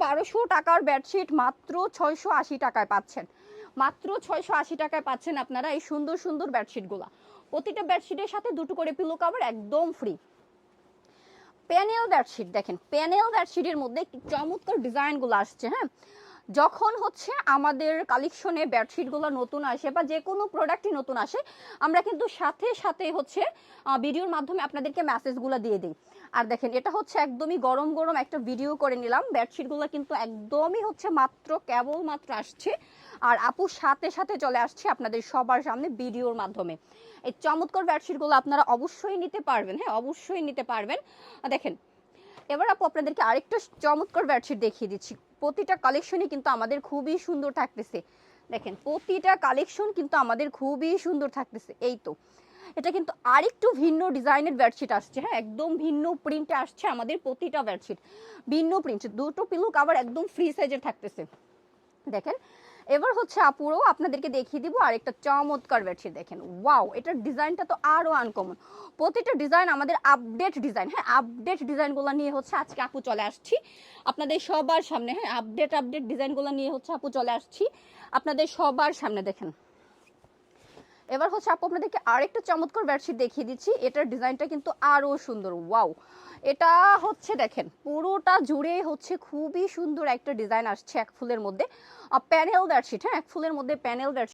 বারোশো টাকার বেডশিট মাত্র ছয়শো আশি টাকায় পাচ্ছেন। মাত্র ছয়শো আশি টাকায় পাচ্ছেন আপনারা এই সুন্দর সুন্দর বেডশিটগুলো প্রতিটা বেডশিটের সাথে দুটো করে পিলো কাভার একদম ফ্রি প্যানেল বেডশিট দেখেন প্যানেল বেডশিটের মধ্যে চমৎকার ডিজাইনগুলো আসছে হ্যাঁ? যখন হচ্ছে আমাদের কালেকশনে বেডশিটগুলো নতুন আসে বা যে কোনো প্রোডাক্টই নতুন আসে, আমরা কিন্তু সাথে সাথে হচ্ছে ভিডিওর মাধ্যমে আপনাদেরকে মেসেজগুলো দিয়ে দিই। আর দেখেন, এটা হচ্ছে একদমই গরম গরম একটা ভিডিও করে নিলাম। বেডশিটগুলো কিন্তু একদমই হচ্ছে মাত্র কেবল মাত্র আসছে। আর আপু সাথে সাথে চলে আসছে আপনাদের সবার সামনে ভিডিওর মাধ্যমে। এই চমৎকার বেডশিটগুলো আপনারা অবশ্যই নিতে পারবেন হ্যাঁ অবশ্যই নিতে পারবেন। দেখেন, এবার আপু আপনাদেরকে আরেকটা চমৎকার বেডশিট দেখিয়ে দিচ্ছি। প্রতিটা কালেকশনই কিন্তু আমাদের খুবই সুন্দর থাকতেছে। দেখেন, প্রতিটা কালেকশন কিন্তু আমাদের খুবই সুন্দর থাকতেছে। এই তো, এটা কিন্তু আরেকটু ভিন্ন ডিজাইনের বেডশিট আসছে হ্যাঁ? একদম ভিন্ন প্রিন্টে আসছে আমাদের প্রতিটা বেডশিট ভিন্ন প্রিন্ট দুটো পিলো কাভার একদম ফ্রি সাইজের থাকতেছে। দেখেন, এবার হচ্ছে আপুরও আপনাদেরকে দেখিয়ে দিব আরেকটা চমৎকার বেডশিট দেখেন। ওয়াও এটার ডিজাইনটা তো আরও আনকমন প্রতিটা ডিজাইন আমাদের আপডেট ডিজাইন হ্যাঁ আপডেট ডিজাইনগুলো নিয়ে হচ্ছে আজকে আপু চলে আসছি। আপনাদের সবার সামনে হ্যাঁ আপডেট আপডেট ডিজাইনগুলো নিয়ে হচ্ছে আপু চলে আসছি। আপনাদের সবার সামনে দেখেন। এবার হচ্ছে আপু, আপনাদেরকে আরেকটা চমৎকার বেডশিট দেখিয়ে দিচ্ছি। এটার ডিজাইনটা কিন্তু আরও সুন্দর। ওয়াও! এটা হচ্ছে দেখেন, পুরোটা জুড়ে হচ্ছে খুবই সুন্দর একটা ডিজাইন আসছে এক ফুলের মধ্যে। প্যানেল বেডশিট হ্যাঁ? এক ফুলের মধ্যে প্যানেল বেডশিট